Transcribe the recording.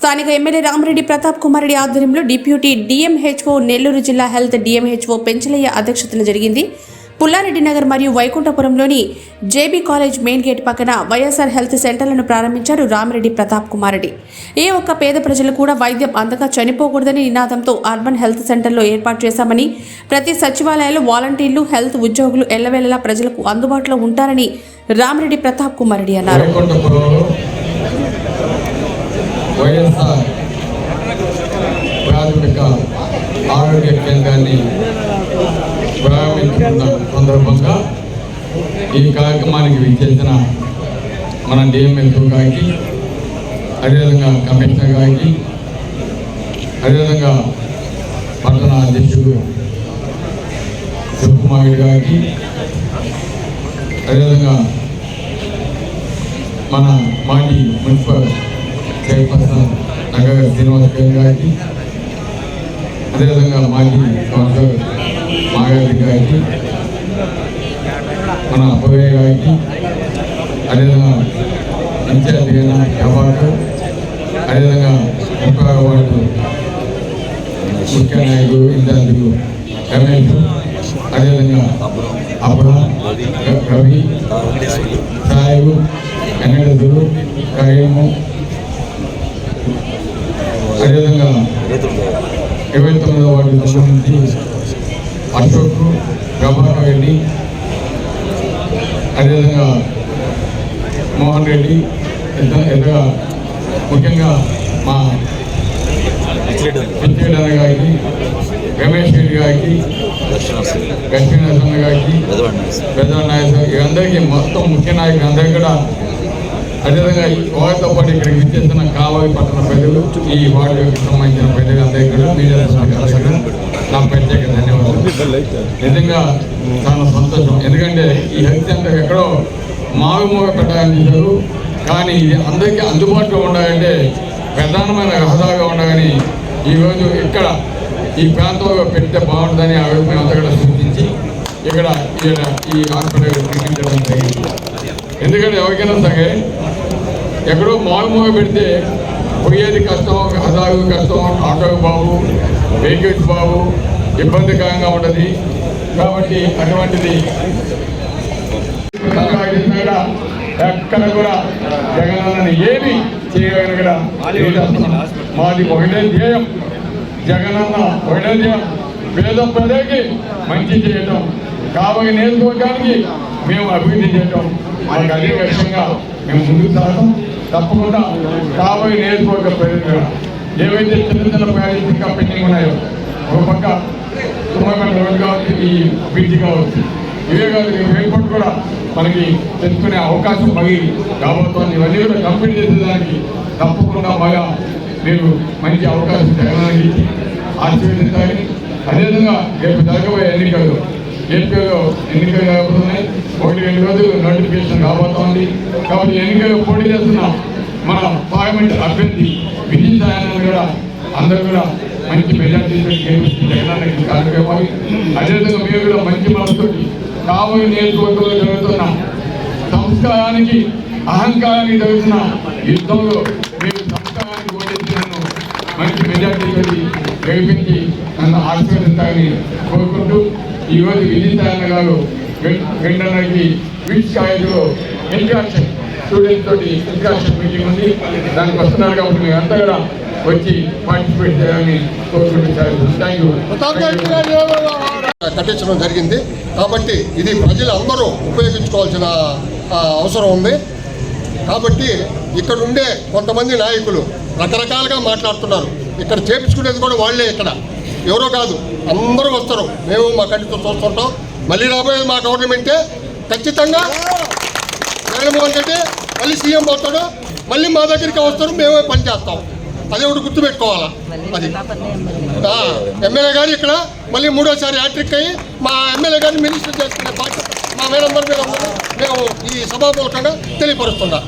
స్థానిక ఎమ్మెల్యే రామరెడ్డి ప్రతాప్ కుమార్ రెడ్డి ఆధ్వర్యంలో deputy DMHO Nellore జిల్లా హెల్త్ డిఎంహెచ్ఓ పెంచలయ్య అధ్యక్షతన జరిగింది. పుల్లారెడ్డి నగర్ మరియు వైకుంఠపురంలోని జేబీ కాలేజ్ మెయిన్ గేట్ పక్కన వైఎస్ఆర్ హెల్త్ సెంటర్లను ప్రారంభించారు రామరెడ్డి ప్రతాప్ కుమార్ రెడ్డి ఏ ఒక్క పేద ప్రజలు కూడా వైద్యం అందక చనిపోకూడదని నినాదంతో అర్బన్ హెల్త్ సెంటర్లో ఏర్పాటు చేశామని ప్రతి సచివాలయాల్లో వాలంటీర్లు హెల్త్ ఉద్యోగులు ఎల్లవేళలా ప్రజలకు అందుబాటులో ఉంటారని రామరెడ్డి ప్రతాప్ కుమార్ రెడ్డి అన్నారు సందర్భంగా ఈ కార్యక్రమానికి విచ్చేసిన మన డిఎంఎల్ఓ గారికి అదేవిధంగా కమిషనర్ గారికి అదేవిధంగా పట్టణ అధ్యక్షుడు శివకుమార్ రెడ్డి గారికి అదేవిధంగా మన మాజీ మున్సిపల్ చైర్పర్సన్ నగర శ్రీనివాస్ గారికి అదేవిధంగా మాజీ మన అబ్బయ్య అదేవిధంగా ఇన్ఛార్జ్ అయిన అదేవిధంగా ముప్పై వార్డు ముఖ్య నాయకుడు ఇన్ఛార్జులు రమేష్ అదేవిధంగా అబ్రహం రవి సాయిబు వెంకటేశ్వరు కరీము అదేవిధంగా ఇరవై తొమ్మిదవ వార్డు సంబంధించి అశోక్ ప్రభాకర్ రెడ్డి అదేవిధంగా మోహన్ రెడ్డి ఇతర ముఖ్యంగా మా పిచ్చేడన్న గారికి రమేష్ రెడ్డి గారికి లక్ష్మీనరసింహ గారికి పెద్ద నాయకులు వీరందరికీ మొత్తం ముఖ్య నాయకులు అందరికీ కూడా అదేవిధంగా ఈ వారితో పాటు ఇక్కడికి విచ్చేస్తున్న కావాలి పట్టణ ప్రజలు ఈ వార్డు సంబంధించిన ప్రజలు అందరికీ కూడా మీడియా నా ప్రత్యేక ధన్యవాదాలు. నిజంగా చాలా సంతోషం. ఎందుకంటే ఈ హెల్త్ సెంటర్ ఎక్కడో మావి మూగ చూశారు. కానీ ఇది అందరికీ అందుబాటులో ఉండాలంటే ప్రధానమైన రహదారిగా ఉండాలని ఈరోజు ఇక్కడ ఈ ప్రాంతంలో పెడితే బాగుంటుందని ఆ రోజు మేము అంతగా కూడా సూచించి ఇక్కడ ఈ హాస్పిటల్ నిర్మించడం జరిగింది. ఎందుకంటే ఎవరికైనా సరే ఎక్కడో మారుమూగ పెడితే పోయేది కష్టం హజారు కష్టం ఆటో బాబు వెహికల్స్ బాబు ఇబ్బందికరంగా ఉంటుంది. కాబట్టి అటువంటిది కూడా ఎక్కడ కూడా జగనన్నని ఏమి చేయగలిగిన కూడా మాది ఒకటే ధ్యేయం. జగనన్న ఒకటే ధ్యేయం. పేద ప్రజలకి మంచి చేయటం. కాబోయే నేర్చుకోవడానికి మేము అభివృద్ధి చేయటం. మాకు అదే లక్ష్యంగా మేము ముందుకు సాగటం తప్పకుండా కాబోయే నియోజకవర్గ ప్రజలు కూడా ఏవైతే చిన్న చిన్న ప్రాజెక్టులు ఇంకా పెండింగ్ ఉన్నాయో ఒక పక్క తుమ్మగడ్డ కావచ్చు ఈ బ్రిడ్జ్ కావచ్చు ఇవే కాదు ఎయిర్పోర్ట్ కూడా మనకి తెచ్చుకునే అవకాశం మరి రాబోతోంది. ఇవన్నీ కూడా కంప్లీట్ చేసేదానికి తప్పకుండా బాగా మీరు మంచి అవకాశం జగనానికి ఆశీర్వదించాలి. అదేవిధంగా రేపు జరగబోయే ఎన్నికలు ఏపీలో ఎన్నికలు జరగబోతున్నాయి. ఒకటి రెండు రోజులు నోటిఫికేషన్ రాబోతోంది. కాబట్టి ఎన్నికలు పోటీ చేస్తున్న మన పార్లమెంట్ అభ్యర్థి విజయ సాయాన్ని కూడా అందరూ కూడా మంచి మెజార్టీ గెలిపించి జగనానికి కార్యక్రమాలు అదేవిధంగా మీరు కూడా మంచి మనసుతోటి కాబోయే నియోజకవర్గంలో జరుగుతున్న సంస్కారానికి అహంకారానికి జరుగుతున్న యుద్ధంలో మీరు సంస్కారానికి ఓటేసి నన్ను మంచి మెజార్టీ గెలిపించి నన్ను ఆశీర్వదించాలని కోరుకుంటూ ఈరోజు విజయసాయన్న గారు వెంటనకి విచ్ కాలేజీలో ఇంట్రాక్షన్ స్టూడెంట్స్ తోటి ఇంట్రాక్షన్ మీటింగ్ ఉంది. దానికి వస్తున్నారు కాబట్టి మీరు అంతా కూడా వచ్చి పార్టిసిపేట్ చేయాలని కోరుకుంటున్నారు కట్టించడం జరిగింది. కాబట్టి ఇది ప్రజలు అందరూ ఉపయోగించుకోవాల్సిన అవసరం ఉంది. కాబట్టి ఇక్కడ ఉండే కొంతమంది నాయకులు రకరకాలుగా మాట్లాడుతున్నారు. ఇక్కడ చేపించుకునేది కూడా వాళ్ళే ఇక్కడ. ఎవరో కాదు అందరూ వస్తారు. మేము మా కంటితో చూస్తుంటాం. మళ్ళీ రాబోయేది మా గవర్నమెంటే. ఖచ్చితంగా జగన్మోహన్ రెడ్డి మళ్ళీ సీఎం అవుతాడు. మళ్ళీ మా దగ్గరికి వస్తారు. మేమే పని చేస్తాం. అదే. ఒకటి గుర్తుపెట్టుకోవాలా అది ఆ, ఎమ్మెల్యే గారు ఇక్కడ మళ్ళీ మూడోసారి హ్యాట్రిక్ అయ్యి మా ఎమ్మెల్యే గారిని మినిస్టర్ చేసుకునే బాధ్యత మా ఉందని మేము ఈ సభాపూర్వకంగా తెలియపరుస్తున్నా.